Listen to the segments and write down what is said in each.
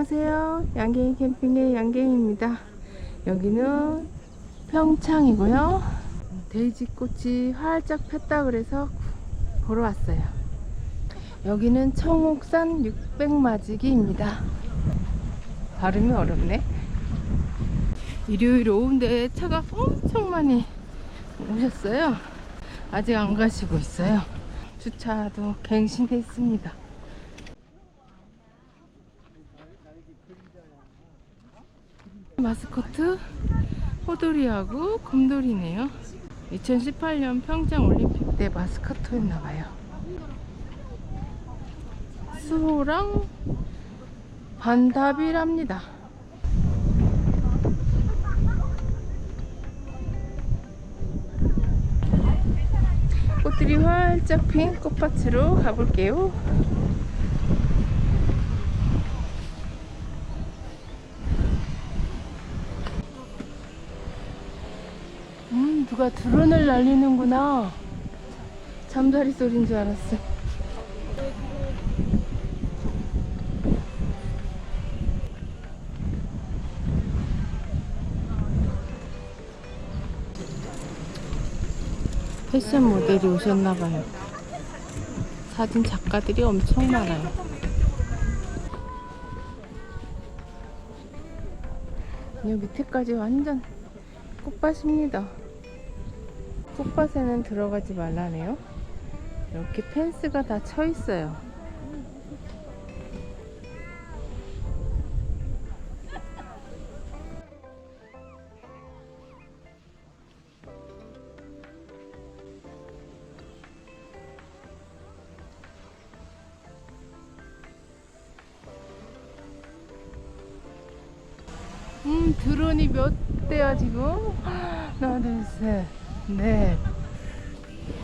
안녕하세요. 양갱이 캠핑의 양갱입니다. 여기는 평창이고요. 데이지 꽃이 활짝 폈다 그래서 보러 왔어요. 여기는 청옥산 600마지기입니다. 발음이 어렵네. 일요일 오후인데 차가 엄청 많이 오셨어요. 아직 안 가시고 있어요. 주차도 갱신돼 있습니다. 마스코트 호돌이하고 곰돌이네요. 2018년 평창 올림픽 때 마스코트였나봐요. 수호랑 반답이랍니다. 꽃들이 활짝 핀 꽃밭으로 가볼게요. 음, 누가 드론을 날리는구나. 잠자리 소리인 줄 알았어. 패션 모델이 오셨나봐요. 사진 작가들이 엄청 많아요. 이 밑에까지 완전 꽃밭입니다. 꽃밭에는 들어가지 말라네요. 이렇게 펜스가 다 쳐 있어요. 음, 드론이 몇 대야 지금? 하나, 둘, 셋, 넷.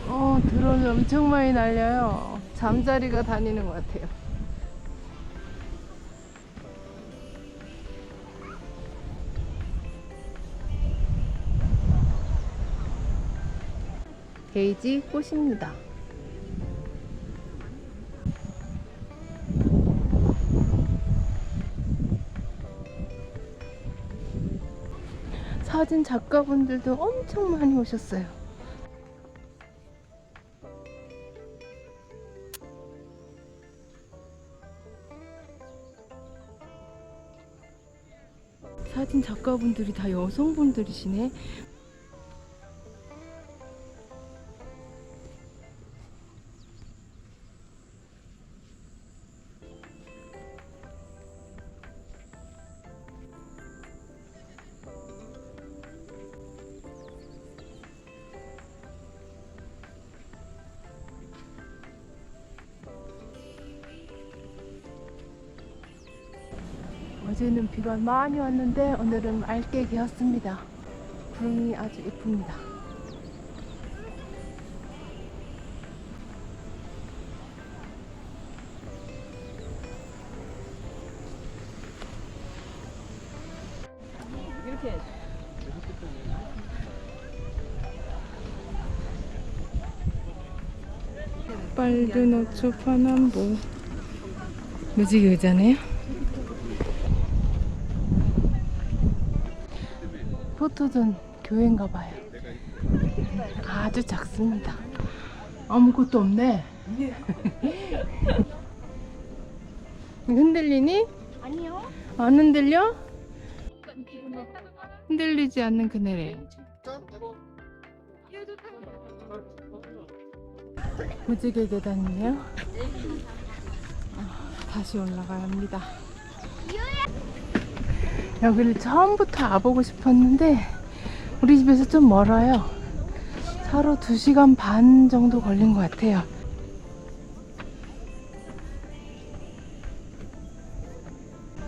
어, 드론이 엄청 많이 날려요. 잠자리가 다니는 것 같아요. 데이지 꽃입니다. 사진 작가분들도 엄청 많이 오셨어요. 사진 작가분들이 다 여성분들이시네. 어제는 비가 많이 왔는데 오늘은 맑게 개었습니다. 구름이 아주 예쁩니다. 이렇게 빨간 어초 파남보 무지개 의자네요. 포토존 교회인가 봐요. 아주 작습니다. 아무것도 없네. 흔들리니? 아니요. 안 흔들려? 흔들리지 않는 그네래. 무지개 계단이네요. 아, 다시 올라가야 합니다. 여기를 처음부터 와보고 싶었는데 우리 집에서 좀 멀어요. 차로 2시간 반 정도 걸린 것 같아요.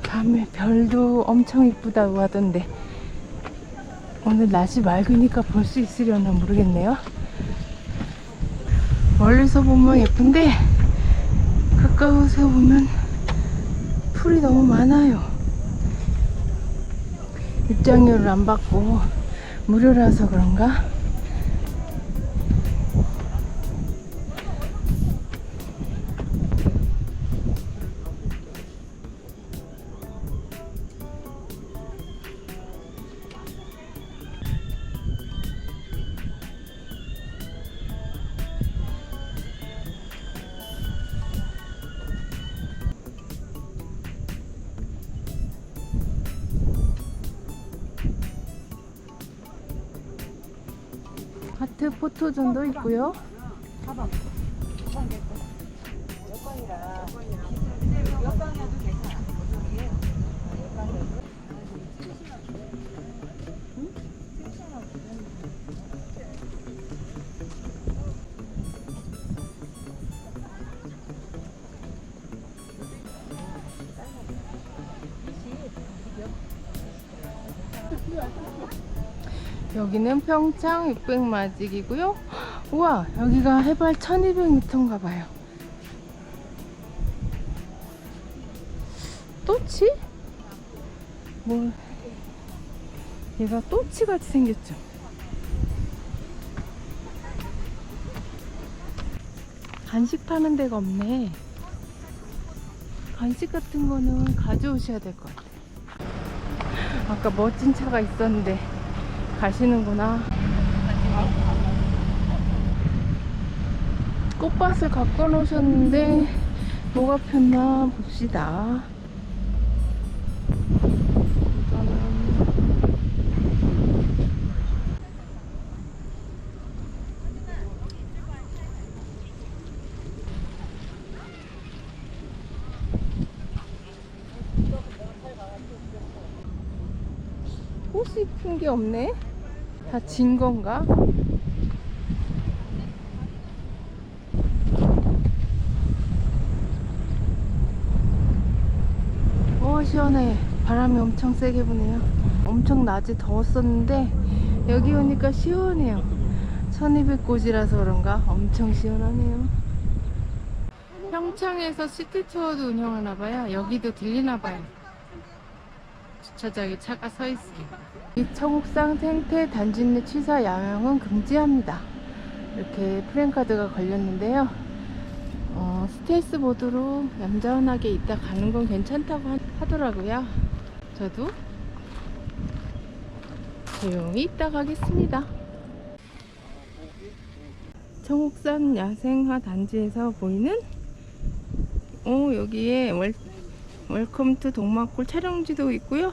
밤에 별도 엄청 이쁘다고 하던데 오늘 날씨 맑으니까 볼 수 있으려나 모르겠네요. 멀리서 보면 예쁜데 가까워서 보면 풀이 너무 많아요. 입장료를 안 받고 무료라서 그런가? 포토존도 있고요. 여기는 평창 600마직이고요. 우와, 여기가 해발 1200m인가 봐요. 또치? 뭐, 얘가 또치 같이 생겼죠. 간식 파는 데가 없네. 간식 같은 거는 가져오셔야 될 것 같아요. 아까 멋진 차가 있었는데 가시는구나. 꽃밭을 갖고 놓으셨는데 뭐가 폈나 봅시다. 꽃이 핀 게 없네. 다 진 건가? 어 시원해. 바람이 엄청 세게 부네요. 엄청 낮에 더웠었는데 여기 오니까 시원해요. 1200꽃이라서 그런가 엄청 시원하네요. 평창에서 시티 투어도 운영하나 봐요. 여기도 들리나 봐요. 주차장에 차가 서. 이 청옥상 생태 단지 내 취사 야영은 금지합니다. 이렇게 프랜카드가 걸렸는데요. 어, 스테이스 보드로 얌전하게 있다 가는 건 괜찮다고 하- 하더라고요. 저도 조용히 있다 가겠습니다. 청옥산 야생화 단지에서 보이는 어, 여기에 월, 웰컴 투 동막골 촬영지도 있고요.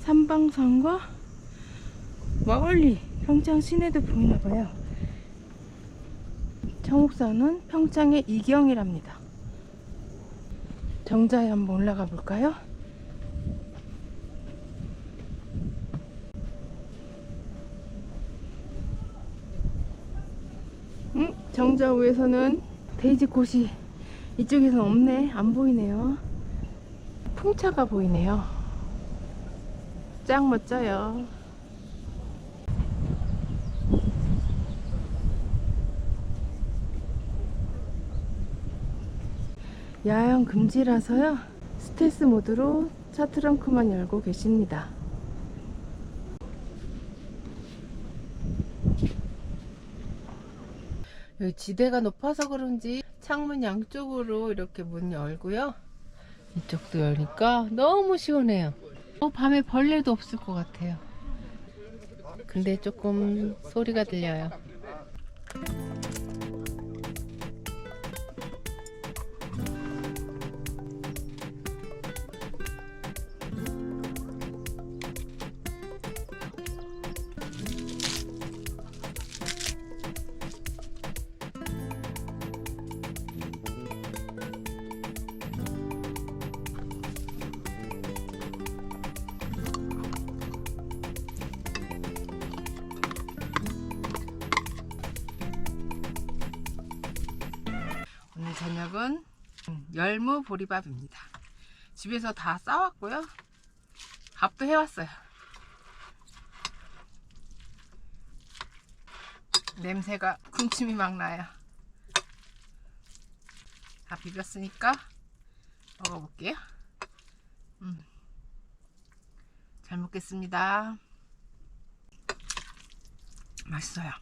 삼방산과 멀리 평창 시내도 보이나 봐요. 청옥산은 평창의 이경이랍니다. 정자에 한번 올라가 볼까요? 음, 정자 위에서는 데이지 꽃이 이쪽에서는 없네. 안 보이네요. 풍차가 보이네요. 짱 멋져요. 야영 금지라서요. 스텔스 모드로 차 트렁크만 열고 계십니다. 여기 지대가 높아서 그런지 창문 양쪽으로 이렇게 문 열고요. 이쪽도 열니까 너무 시원해요. 어, 밤에 벌레도 없을 것 같아요. 근데 조금 소리가 들려요. 오늘 저녁은 음, 열무 보리밥입니다. 집에서 다 싸왔고요. 밥도 해왔어요. 냄새가 군침이 막 나요. 다 비볐으니까 먹어볼게요. 음. 잘 먹겠습니다. 맛있어요.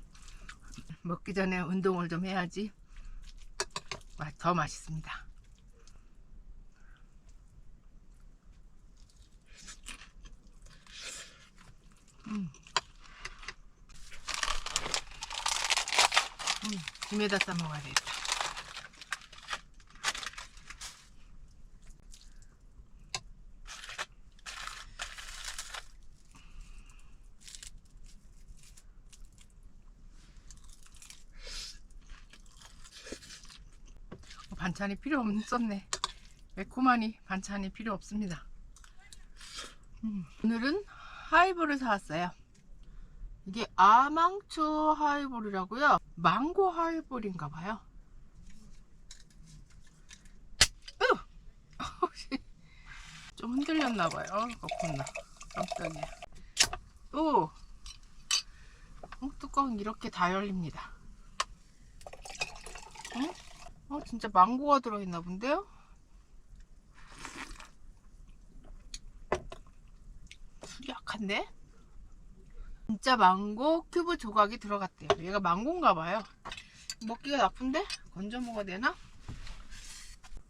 먹기 전에 운동을 좀 해야지. 와, 더 맛있습니다. 음. 음, 김에다 싸 먹어야 되겠다. 반찬이 필요 없었네. 매콤하니 반찬이 필요 없습니다. 음, 오늘은 하이볼을 사왔어요. 이게 아망초 하이볼이라고요. 망고 하이볼인가 봐요. 좀 흔들렸나 봐요. 거꾸나 깜짝이야. 또 어, 뚜껑 이렇게 다 열립니다. 응? 어, 진짜 망고가 들어있나 본데요? 술이 약한데? 진짜 망고 큐브 조각이 들어갔대요. 얘가 망고인가 봐요. 먹기가 나쁜데? 건져 먹어야 되나?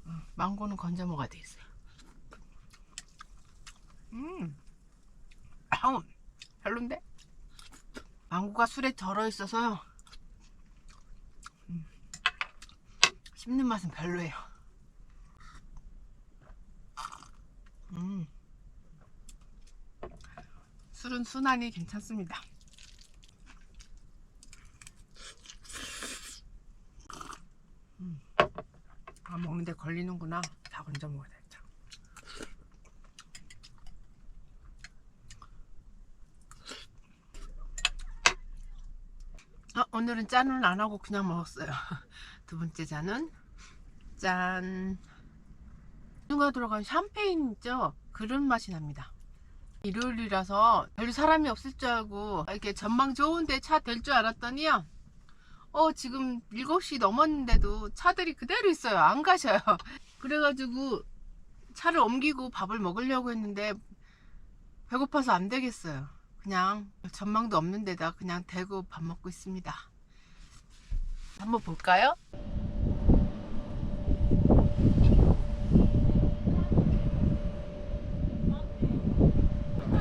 음, 망고는 건져 먹어야 되겠어요. 음, 아우, 별론데? 망고가 술에 절어 있어서요. 씹는 맛은 별로예요. 음. 술은 순하니 괜찮습니다. 음. 아, 먹는데 걸리는구나. 다 건져 먹어야 돼. 오늘은 짠은 안 하고 그냥 먹었어요. 두 번째 잔은 짠. 누가 들어간 샴페인 있죠? 그런 맛이 납니다. 일요일이라서 별로 사람이 없을 줄 알고 이렇게 전망 좋은데 차 될 줄 알았더니요. 어 지금 7시 넘었는데도 차들이 그대로 있어요. 안 가셔요. 그래가지고 차를 옮기고 밥을 먹으려고 했는데 배고파서 안 되겠어요. 그냥 전망도 없는 데다 그냥 대고 밥 먹고 있습니다. 한번 볼까요?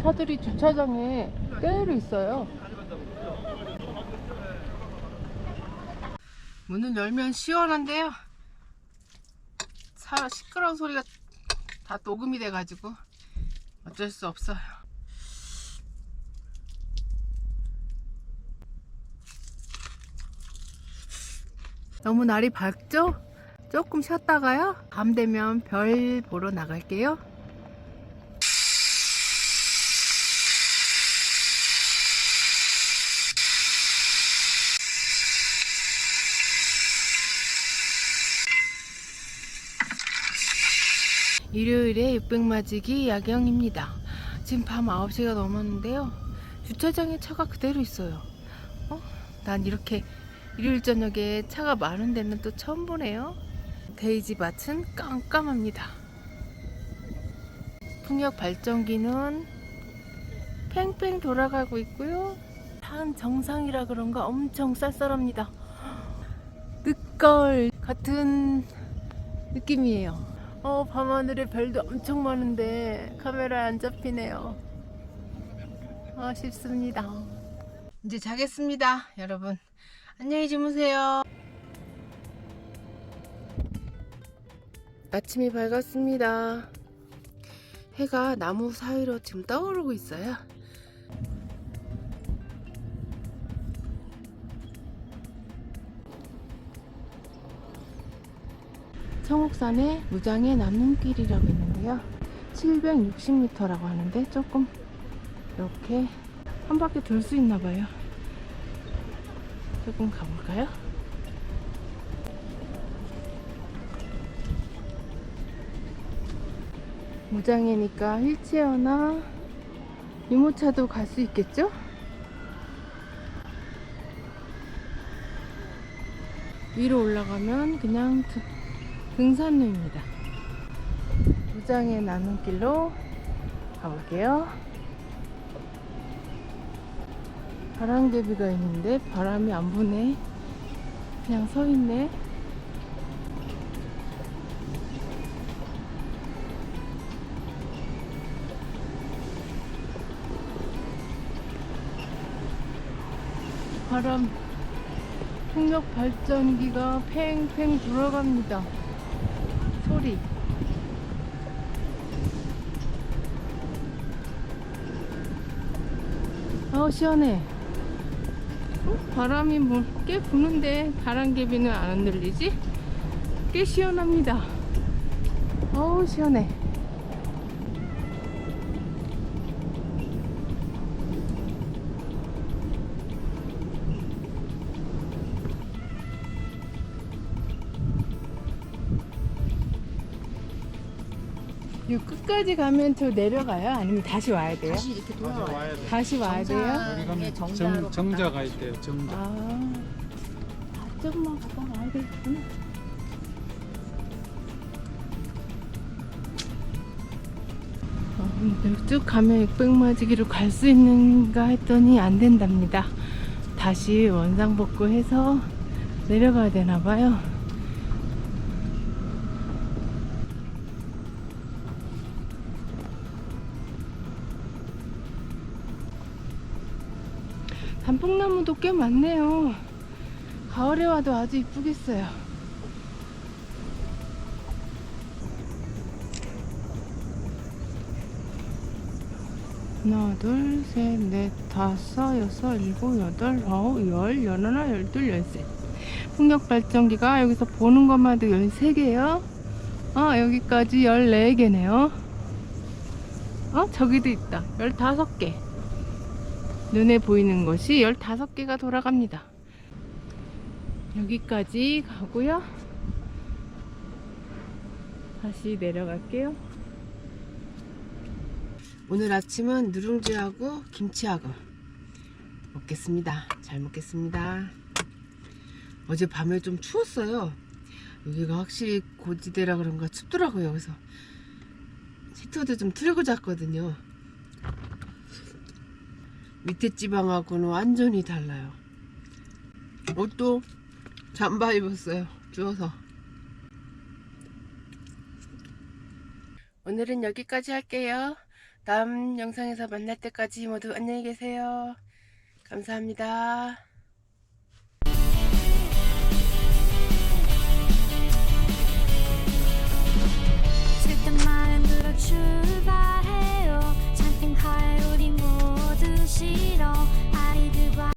차들이 주차장에 그대로 있어요. 문을 열면 시원한데요. 차 시끄러운 소리가 다 녹음이 돼가지고 어쩔 수 없어요. 너무 날이 밝죠? 조금 쉬었다가요. 밤 되면 별 보러 나갈게요. 일요일에 600마지기 야경입니다. 지금 밤 9시가 넘었는데요. 주차장에 차가 그대로 있어요. 어? 난 이렇게 일요일 저녁에 차가 많은 데는 또 처음 보네요. 데이지 밭은 깜깜합니다. 풍력 발전기는 팽팽 돌아가고 있고요. 산 정상이라 그런가 엄청 쌀쌀합니다. 늦거울 같은 느낌이에요. 어, 밤하늘에 별도 엄청 많은데 카메라에 안 잡히네요. 아쉽습니다. 이제 자겠습니다, 여러분. 안녕히 주무세요. 아침이 밝았습니다. 해가 나무 사이로 지금 떠오르고 있어요. 청옥산에 무장의 남눈길이라고 있는데요. 760m라고 하는데 조금 이렇게 한 바퀴 돌 수 있나 봐요. 조금 가볼까요? 무장이니까 휠체어나 유모차도 갈 수 있겠죠? 위로 올라가면 그냥 드- 등산로입니다. 무장의 나눈 길로 가볼게요. 바람개비가 있는데 바람이 안 부네. 그냥 서 있네. 바람 풍력 발전기가 팽팽 돌아갑니다. 소리. 아 시원해. 어? 바람이 뭐 꽤 부는데 바람개비는 안 흔들리지? 꽤 시원합니다. 어우, 시원해. 이 끝까지 가면 저 내려가요? 아니면 다시 와야 돼요? 다시 이렇게 다시 돌아와요. 와야 돼. 다시 와야 돼요? 여기 예, 가면 정자로 정, 정자가 있대요. 정자. 아, 저쪽만 갔다 와야 되겠구나. 어, 쭉 가면 육백마지기로 갈 수 있는가 했더니 안 된답니다. 다시 원상복구해서 내려가야 되나 봐요. 단풍나무도 꽤 많네요. 가을에 와도 아주 이쁘겠어요. 하나, 둘, 셋, 넷, 다섯, 여섯, 일곱, 여덟, 아홉, 열, 열하나, 열둘, 열셋. 풍력 발전기가 여기서 보는 것만도 13개요. 아, 여기까지 14개네요. 어, 저기도 있다. 15개. 눈에 보이는 것이 15개가 돌아갑니다. 여기까지 가고요. 다시 내려갈게요. 오늘 아침은 누룽지하고 김치하고 먹겠습니다. 잘 먹겠습니다. 어제 밤에 좀 추웠어요. 여기가 확실히 고지대라 그런가 춥더라고요. 그래서 히터도 좀 틀고 잤거든요. 밑에 지방하고는 완전히 달라요. 옷도 잠바 입었어요. 주워서. 오늘은 여기까지 할게요. 다음 영상에서 만날 때까지 모두 안녕히 계세요. 감사합니다. it all.